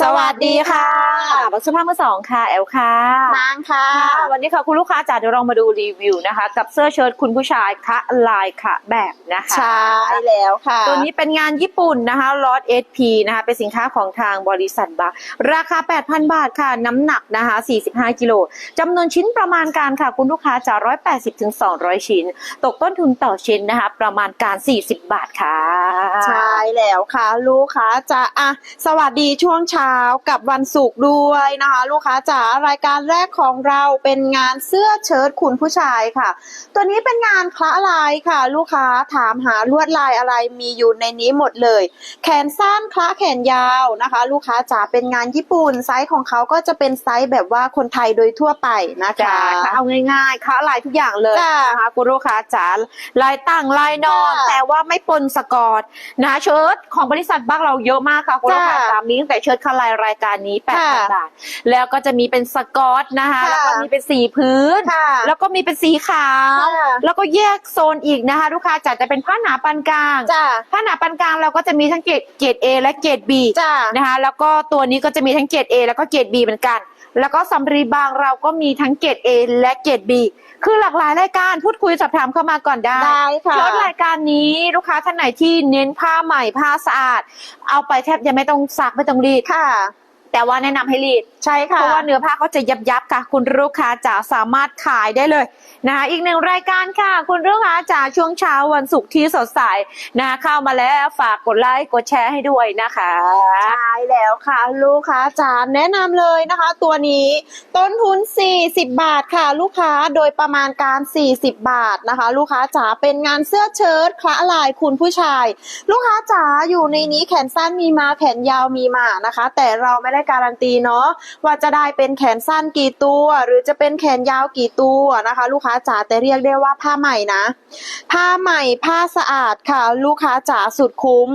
สวัสดีค่ะ บักสุภาพมือสองค่ะ แอลค่ะนางค่ะค่ะ วันนี้ค่ะคุณลูกค้าจ๋าเดี๋ยวเรามาดูรีวิวนะคะ กับเสื้อเชิ้ตคุณผู้ชายคะลายคะแบบนะคะ ใช่แล้วค่ะ ตัวนี้เป็นงานญี่ปุ่นนะคะลอตเอสพีนะคะเป็นสินค้าของทางบริษัทบาร์ราคา 8,000 บาทค่ะ น้ำหนักนะคะ 45 กิโลจำนวนชิ้นประมาณการค่ะ คุณลูกค้าจะ180ถึง200 ชิ้น ตกต้นทุนต่อชิ้นนะคะ ประมาณการ 40 บาทค่ะ ใช่แล้วค่ะ ลูกค้าจะอะสวัสดีช่วงเช้ากับวันศุกร์ด้วยนะคะ ลูกค้าจ๋ารายการแรกของเราเป็นงานเสื้อเชิ้ตคุณผู้ชายค่ะ ตัวนี้เป็นงานคละลายค่ะ ลูกค้าถามหาลวดลายอะไรมีอยู่ในนี้หมดเลย แขนสั้นคละแขนยาวนะคะ ลูกค้าจ๋าเป็นงานญี่ปุ่นไซส์ของเขาก็จะเป็นไซส์แบบว่าคนไทยโดยทั่วไปนะจ้าคะเอาง่ายๆค้าลายทุกอย่างเลยจ้านะคะคุณลูกค้าจ๋าลายตั้งลายนอนจ้าแต่ว่าไม่ปนสกอตนะเชิ้ตของบริษัทบ้านเราเยอะมากค่ะคุณลูกค้าจ้าจ๋ามีตั้งแต่เชิ้ตคาลายรายการนี้8 0 0ค่ะ0บาท แล้วก็จะมีเป็นสกอตนะคะค่ะแล้วก็มีเป็นสีพื้น ค่ะแล้วก็มีเป็นสีขาว ค่ะ แล้วก็แยกโซนอีกนะคะ ลูกค้าจ๋าจะเป็นผ้าหนาปานกลาง จ้าผ้าหนาปานกลางเราก็จะมีทั้งเกรดเกรด A และเกรด B จ้า นะคะแล้วก็ตัวนี้ก็จะมีทั้งเกรด A แล้วก็เกรด B เหมือนกัน แล้วก็สำรีบางเราก็มีทั้งเกรด A และเกรด B คือหลากหลายรายการพูดคุยสอบถามเข้ามาก่อนได้ได้ค่ะ แล้วรายการนี้ลูกค้าท่านไหนที่เน้นผ้าใหม่ผ้าสะอาด เอาไปแทบจะไม่ต้องซักไม่ต้องรีด ค่ะ แต่ว่าแนะนำให้รีดใช่ค่ะเพราะว่าเนื้อผ้าเขาจะยับยับๆค่ะ คุณลูกค้าจ๋าสามารถขายได้เลยนะคะอีกหนึ่งรายการค่ะ คุณลูกค้าจ๋าช่วงเช้าวันศุกร์ที่สดใสนะคะเข้ามาแล้วฝากกดไลค์กดแชร์ให้ด้วยนะคะใช่แล้วค่ะลูกค้าจ๋าแนะนำเลยนะคะ ตัวนี้ต้นทุน 40 บาทค่ะ ลูกค้าโดยประมาณการ 40 บาทนะคะ ลูกค้าจ๋าเป็นงานเสื้อเชิ้ตคละลายคุณผู้ชาย ลูกค้าจ๋าอยู่ในนี้แขนสั้นมีมาแขนยาวมีมานะคะ แต่เราไม่ได้การันตีเนาะว่าจะได้เป็นแขนสั้นกี่ตัว หรือจะเป็นแขนยาวกี่ตัวนะคะ ลูกค้าจ๋าแต่เรียกได้ว่าผ้าใหม่นะ ผ้าใหม่ผ้าสะอาดค่ะ ลูกค้าจ๋าสุดคุ้ม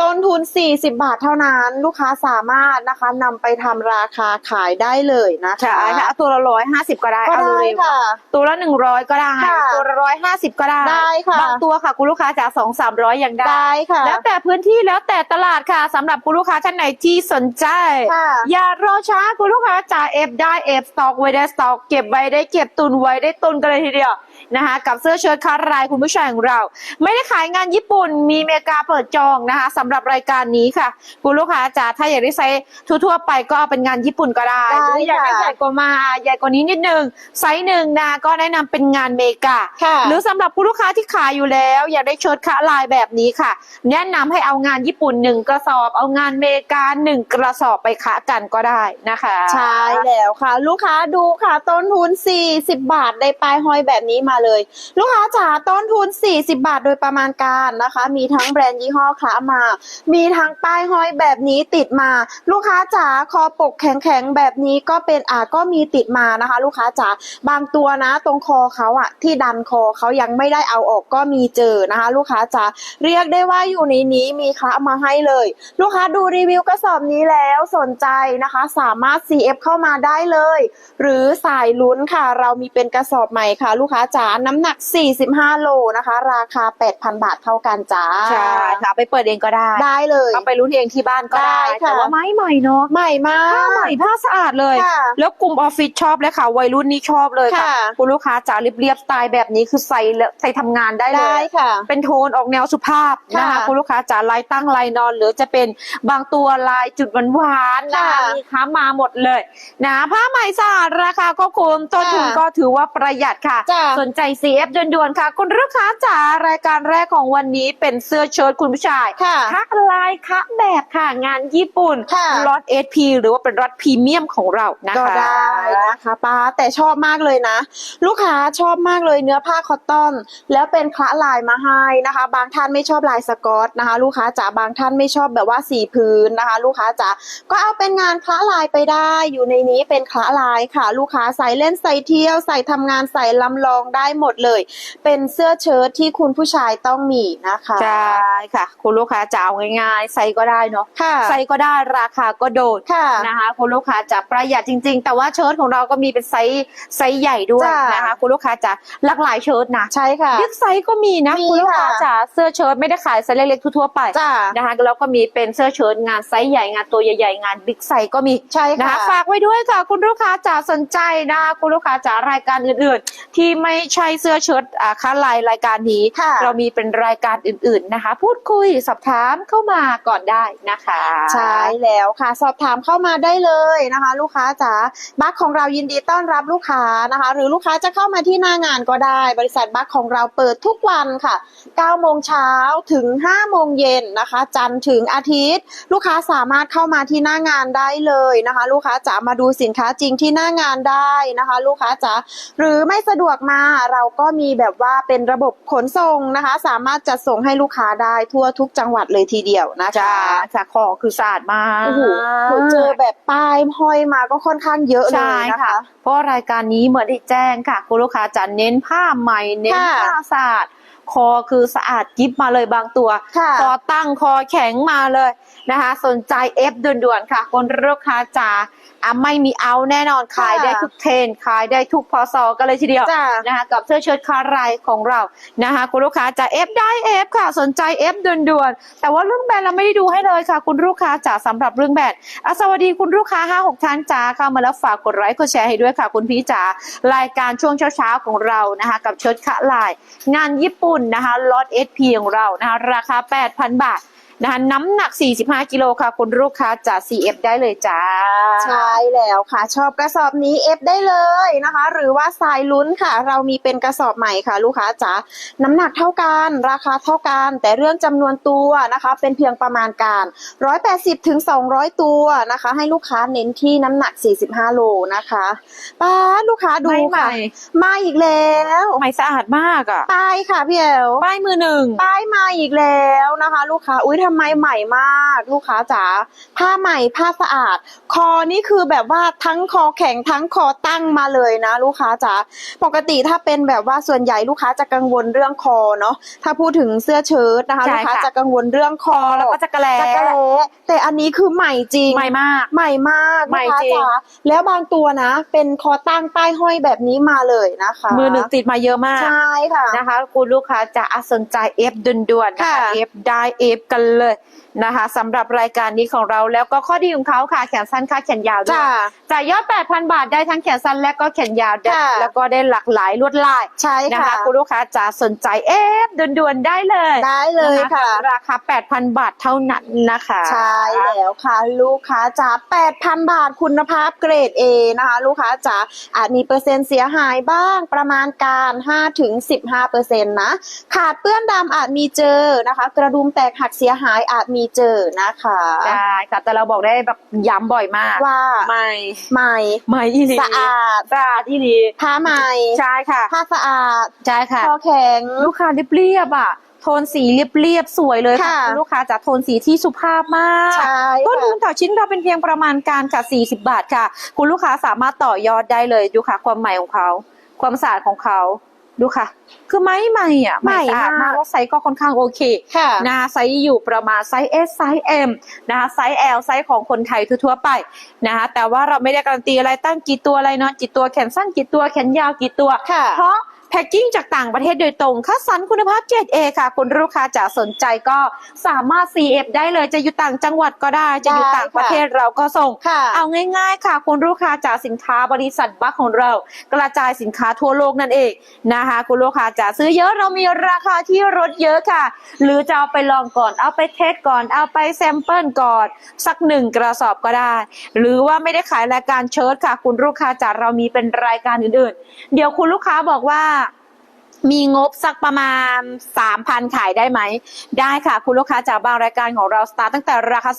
ต้นทุน 40 บาทเท่านั้น ลูกค้าสามารถนะคะนำไปทำราคาขายได้เลยนะคะใช่ค่ะเอาตัวละร้อยห้าสิบก็ได้ก็เอาได้เร็วๆค่ะ ตัวละหนึ่งร้อยก็ได้ค่ะตัวละร้อยห้าสิบก็ได้ได้ค่ะบางตัวค่ะคุณลูกค้าจ๋าสองสามร้อยยังได้ได้ค่ะ แล้วแต่พื้นที่แล้วแต่ตลาดค่ะสำหรับคุณลูกค้าท่านไหนที่สนใจค่ะอย่ารอช้าคุณลูกค้าจ่าเอฟได้เอฟสต็อกไว้ได้สต็อกเก็บไว้ได้เก็บตุนไว้ได้ตุนกันเลยทีเดียว นะคะกับเสื้อเชิ้ตคาร์รายคุณผู้ชายของเรา ไม่ได้ขายงานญี่ปุ่นมีเมกาเปิดจองนะคะสำหรับรายการนี้ค่ะ คุณลูกค้าจ๋าถ้าอยากได้ไซส์ทั่วๆไปก็เอาเป็นงานญี่ปุ่นก็ได้ได้หรืออยากได้ค่ะใหญ่กว่ามาใหญ่กว่านี้นิดนึงไซส์หนึ่งนะก็แนะนำเป็นงานเมกาค่ะ หรือสำหรับผู้ลูกค้าที่ขายอยู่แล้ว อยากได้เชิ้ตคะลายแบบนี้ค่ะ แนะนำให้เอางานญี่ปุ่นหนึ่งกระสอบ เอางานเมกาหนึ่งกระสอบไปคะกันก็ได้นะคะ ใช่แล้วค่ะ ลูกค้าดูค่ะ ต้นทุน 40 บาทได้ปลายห้อยแบบนี้มาเลย ลูกค้าจ๋าต้นทุน 40 บาทโดยประมาณการนะคะ มีทั้งแบรนด์ยี่ห้อคลามา มีทั้งป้ายห้อยแบบนี้ติดมา ลูกค้าจ๋าคอปกแข็งๆแบบนี้ก็เป็นอ่าก็มีติดมานะคะ ลูกค้าจ๋าบางตัวนะ ตรงคอเขาอะที่ดันคอเขายังไม่ได้เอาออกก็มีเจอนะคะ ลูกค้าจ๋าเรียกได้ว่าอยู่ในนี้มีคละมาให้เลย ลูกค้าดูรีวิวกระสอบนี้แล้วสนใจนะคะ สามารถ CF เข้ามาได้เลย หรือสายลุ้นค่ะ เรามีเป็นกระสอบใหม่ค่ะ ลูกค้าจ๋าน้ำหนัก 45 โลนะคะ ราคา 8,000 บาทเท่ากันจ้าใช่ค่ะไปเปิดเองก็ได้ ได้เลยเอาไปรุ่นเองที่บ้านก็ได้ได้ค่ะแต่ว่าไม้ใหม่เนาะใหม่มาผ้ากใหม่ผ้าสะอาดเลยค่ะแล้วกลุ่มออฟฟิศชอบเลยค่ะ วัยรุ่นนี่ชอบเลยค่ะค่ะคุณลูกค้าจ๋าเรียบๆสไตล์แบบนี้คือใส่แล้วใส่ทำงานได้เลได้ยค่ะเป็นโทนออกแนวสุภาพนะคะค่ะคุณลูกค้าจ๋าลายตั้งลายนอน หรือจะเป็นบางตัวลายจุดหวานๆนะคะค่ะมีค้ามาหมดเลยนะผ้าไหมสะอาดราคาก็คุ้มต้นทุนค่ะก็ถือว่าประหยัดค่ะจ้ะสนใจ CF ด่วนๆค่ะ คุณลูกค้าจ๋ารายการแรกของวันนี้เป็นเสื้อเชิ้ตคุณผู้ชายค่ะคักลายคักแบบค่ะ งานญี่ปุ่นค่ะล็อต SP หรือว่าเป็นล็อตพรีเมียมของเรานะคะก็ได้นะคะป้าแต่ชอบมากเลยนะ ลูกค้าชอบมากเลยเนื้อผ้าคอตตอน แล้วเป็นคละลายมาให้นะคะ บางท่านไม่ชอบลายสกอตนะคะ ลูกค้าจ๋าบางท่านไม่ชอบแบบว่าสีพื้นนะคะ ลูกค้าจ๋าก็เอาเป็นงานคละลายไปได้อยู่ในนี้เป็นคละลายค่ะ ลูกค้าใส่เล่นใส่เที่ยวใส่ทำงานใส่ลำลองได้ได้หมดเลย เป็นเสื้อเชิ้ตที่คุณผู้ชายต้องมีนะคะใช่ค่ะ คุณลูกค้าจะเอาง่ายๆไซส์ก็ได้เนาะค่ะไซส์ก็ได้ราคาก็โดดค่ะนะคะ คุณลูกค้าจะประหยัดจริง ๆ แต่ว่าเชิ้ตของเราก็มีเป็นไซส์ไซส์ใหญ่ด้วยจ้ะนะคะ คุณลูกค้าจะหลากหลายเชิ้ตนะใช่ค่ะบิ๊กไซส์ก็มีนะมีคุณลูกค้าค่ะจ๋าเสื้อเชิ้ตไม่ได้ขายไซส์เล็กๆทั่วๆไปจ้านะคะแล้วก็มีเป็นเสื้อเชิ้ตงานไซส์ใหญ่งานตัวใหญ่ๆงานบิ๊กไซส์ก็มีใช่นะค่ะคะฝากไว้ด้วยค่ะ คุณลูกค้าจ๋าสนใจนะคะคุณลูกค้าจ๋ารายการอื่นๆ ที่ไม่ใช่เสื้อเชิ้ตอ่าค้าลายรายการนี้ ค่ะเรามีเป็นรายการอื่นๆนะคะ พูดคุยสอบถามเข้ามาก่อนได้นะคะใช่แล้วค่ะ สอบถามเข้ามาได้เลยนะคะ ลูกค้าจ๋าบัคของเรายินดีต้อนรับลูกค้านะคะ หรือลูกค้าจะเข้ามาที่หน้างานก็ได้ บริษัทบัคของเราเปิดทุกวันค่ะ9โมงเช้าถึง5โมงเย็นนะคะ จันทร์ถึงอาทิตย์ ลูกค้าสามารถเข้ามาที่หน้างานได้เลยนะคะ ลูกค้าจ๋ามาดูสินค้าจริงที่หน้างานได้นะคะ ลูกค้าจ๋าหรือไม่สะดวกมาเราก็มีแบบว่าเป็นระบบขนส่งนะคะ สามารถจัดส่งให้ลูกค้าได้ทั่วทุกจังหวัดเลยทีเดียวนะคะจ้าค่ะของคือสะอาดมากโอ้โหเคยเจอแบบป้ายห้อยมาก็ค่อนข้างเยอะเลใช่ยนะค่ะคะเพราะรายการนี้เหมือนได้แจ้งค่ะ คุณลูกค้าจะเน้นผ้าใหม่เน้นค่ะผ้าสะอาด คอคือสะอาดกิฟมาเลยบางตัวค่ะคอตั้งคอแข็งมาเลยนะคะ สนใจเอฟด่วนๆค่ะ คนลูกค้าจ๋าอะไม่มีเอาแน่นอนขายได้ทุกเทรนด์ขายได้ทุกพอซอกันเลยทีเดียวจ้านะคะกับเสื้อเชิ้ตคารายของเรานะคะคุณลูกค้าจะเอฟได้เอฟค่ะ สนใจเอฟด่วนๆแต่ว่าเรื่องแบรนด์เราไม่ได้ดูให้เลยค่ะ คุณลูกค้าจ๋าสำหรับเรื่องแบรนด์อะสวัสดีคุณลูกค้าห้าหกท่านจ้าเข้ามาแล้วฝากกดไลค์กดแชร์ให้ด้วยค่ะ คุณพี่จ๋ารายการช่วงเช้าๆของเรานะคะ กับเชิ้ตคะลาย งานญี่ปุ่นนะคะล็อต SP ของเรานะคะราคา 8,000 บาท นะคะน้ำหนัก 45 กิโลค่ะ คุณลูกค้าจ๋า CF ได้เลยจ้า ใช่แล้วค่ะ ชอบกระสอบนี้เอฟได้เลยนะคะ หรือว่าสายลุ้นค่ะ เรามีเป็นกระสอบใหม่ค่ะ ลูกค้าจ๋าน้ำหนักเท่ากันราคาเท่ากัน แต่เรื่องจำนวนตัวนะคะ เป็นเพียงประมาณการ 180ถึง200 ตัวนะคะ ให้ลูกค้าเน้นที่น้ำหนัก 45 โลนะคะป้าดลูกค้าดูไม่ใหม่ค่ะมาอีกแล้วใหม่สะอาดมากอะป้ายค่ะพี่แอลป้ายมือหนึ่งป้ายมาอีกแล้วนะคะ ลูกค้าอุ้ยทำไมใหม่มากลูกค้าจ๋าผ้าใหม่ผ้าสะอาด คอนี่คือแบบว่าทั้งคอแข็งทั้งคอตั้งมาเลยนะ ลูกค้าจ๋าปกติถ้าเป็นแบบว่าส่วนใหญ่ลูกค้าจะกังวลเรื่องคอเนาะถ้าพูดถึงเสื้อเชิ้ตนะคะใช่ลูกค้าค่ะจะกังวลเรื่องคอแล้วก็จะกระแลจักระแลแต่อันนี้คือใหม่จริงใหม่มากใหม่มากใหม่ลูกค้าจริงจ๋าแล้วบางตัวนะ เป็นคอตั้งป้ายห้อยแบบนี้มาเลยนะคะ มือหนึ่งติดมาเยอะมากใช่ค่ะนะคะ คุณลูกค้าจะอะสนใจเอฟด่วนๆนะคะค่ะเอฟได้เอฟกันเลยนะคะสำหรับรายการนี้ของเราแล้วก็ข้อดีของเขาค่ะแขนสั้นค่าแขนยาวด้วยจ้าจ่ายยอด 8,000 บาทได้ทั้งแขนสั้นและก็แขนยาวได้ค่ะแล้วก็ได้หลากหลายลวดลายใช่นะค่ะคะคุณลูกค้าจะสนใจเอฟด่วนๆได้เลยได้เลยค่ะนราคา 8,000 บาทเท่านั้นนะคะใช่แล้วค่ะ ลูกค้าจ๋า8,000 บาทคุณภาพเกรด A นะคะ ลูกค้าจ๋าอาจมีเปอร์เซ็นต์เสียหายบ้างประมาณการ5ถึง15เปอร์เซ็นต์นะขาดเปื้อนดำอาจมีเจอนะคะ กระดุมแตกหักเสียหายอาจมีเจอนะคะได้ค่ะแต่เราบอกได้แบบย้ำบ่อยมากว่าไม่ใหม่ไม่อีหลีสะอาดสะอาดอีหลีผ้าใหม่ใช่ค่ะผ้าสะอาดใช่ค่ะคอแข็งลูกค้าเรียบๆอะโทนสีเรียบๆสวยเลยค่ะค่ะคุณลูกค้าจะโทนสีที่สุภาพมากใช่ต้นทุค่ะนต่อชิ้นเราเป็นเพียงประมาณการค่ะ 40 บาทค่ะ คุณลูกค้าสามารถต่อยอดได้เลยดูค่ะความใหม่ของเขา ความสะอาดของเขา ดูค่ะ คือไม้ใหม่อะใหม่สะอาดมากมากแล้วไซส์ก็ค่อนข้างโอเคค่ะนะคะไซส์อยู่ประมาณไซส์ S ไซส์ M นะคะไซส์ L ไซส์ของคนไทยทั่วๆไปนะคะแต่ว่าเราไม่ได้การันตีอะไรตั้งกี่ตัวอะไรเนาะกี่ตัวแขนสั้นกี่ตัวแขนยาวกี่ตัวค่ะเพราะ แพ็กกิ้งจากต่างประเทศโดยตรง คัดสรรคุณภาพเกรด A ค่ะ คุณลูกค้าจะสนใจก็สามารถ CF ได้เลยจะอยู่ต่างจังหวัดก็ได้ จะอยู่ได้ต่างประเทศเราก็ส่งค่ะเอาง่าย ๆ ค่ะ คุณลูกค้าจากสินค้าบริษัทบัคของเรา กระจายสินค้าทั่วโลกนั่นเองนะคะ คุณลูกค้าจะซื้อเยอะเรามีราคาที่ลดเยอะค่ะ หรือจะเอาไปลองก่อนเอาไปเทสก่อนเอาไปแซมเปิลก่อนสักหนึ่งกระสอบก็ได้ หรือว่าไม่ได้ขายรายการเชิร์ตค่ะ คุณลูกค้าจากเรามีเป็นรายการอื่นๆ เดี๋ยวคุณลูกค้าบอกว่า มีงบสักประมาณ 3,000 ขายได้ไหม ได้ค่ะ คุณลูกค้าจากบางรายการของเราสตาร์ตตั้งแต่ราคา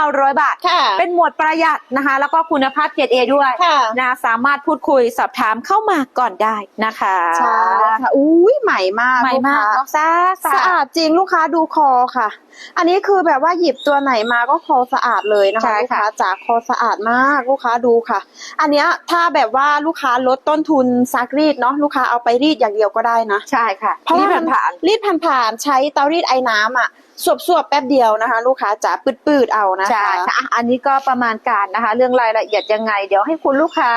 2,900 บาท ค่ะ เป็นหมวดประหยัดนะคะ แล้วก็คุณภาพเกรดเอด้วยค่ะ นะสามารถพูดคุยสอบถามเข้ามาก่อนได้นะคะใช่ค่ะอุ้ยใหม่มากใหม่มากลูเนาะซ่าค้าสะอาดจริงลูกค้าดูคอค่ะ อันนี้คือแบบว่าหยิบตัวไหนมาก็คอสะอาดเลยนะคะลูกค้าจากคอสะอาดมากลูกค้าดูค่ะ อันเนี้ยถ้าแบบว่าลูกค้าลดต้นทุนซักรีดเนาะลูกค้าเอาไปรีดอย่างเดียวก็ได้นะ ใช่ค่ะเพราะนี่ว่ามันผ่าน รีดผ่านๆใช้เตารีดไอ้น้ำอะ สวบๆแป๊บเดียวนะคะ ลูกค้าจ๋าปืดๆเอานะๆใช่คะค่ะอะอันนี้ก็ประมาณการนะคะ เรื่องรายละเอียดยังไง เดี๋ยวให้คุณลูกค้า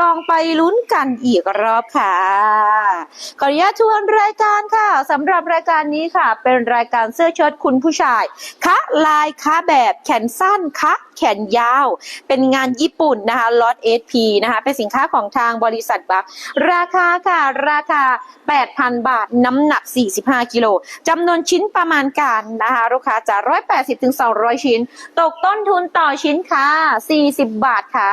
ลองไปลุ้นกันอีกรอบค่ะ ขออนุญาตชวนรายการค่ะสำหรับรายการนี้ค่ะ เป็นรายการเสื้อเชิ้ตคุณผู้ชายคะลายคะแบบแขนสั้นคะแขนยาว เป็นงานญี่ปุ่นนะคะล็อต SP นะคะ เป็นสินค้าของทางบริษัทบัคราคาค่ะ ราคา 8,000 บาทน้ำหนัก 45 กิโลจำนวนชิ้นประมาณการนะคะ ลูกค้าจะ180ถึง200ชิ้น ตกต้นทุนต่อชิ้นค่ะ40บาทค่ะ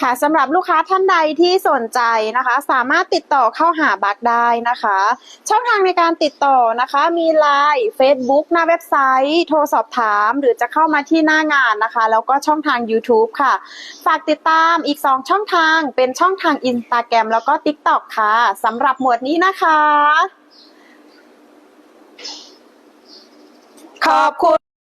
ค่ะสำหรับลูกค้าท่านใดที่สนใจนะคะ สามารถติดต่อเข้าหาบักได้นะคะ ช่องทางในการติดต่อนะคะ มี Line Facebook หน้าเว็บไซต์ โทรสอบถาม หรือจะเข้ามาที่หน้างานนะคะ แล้วก็ช่องทาง YouTube ค่ะ ฝากติดตามอีก 2 ช่องทางเป็นช่องทาง Instagram แล้วก็ TikTok ค่ะสำหรับหมวดนี้นะคะ ขอบคุณ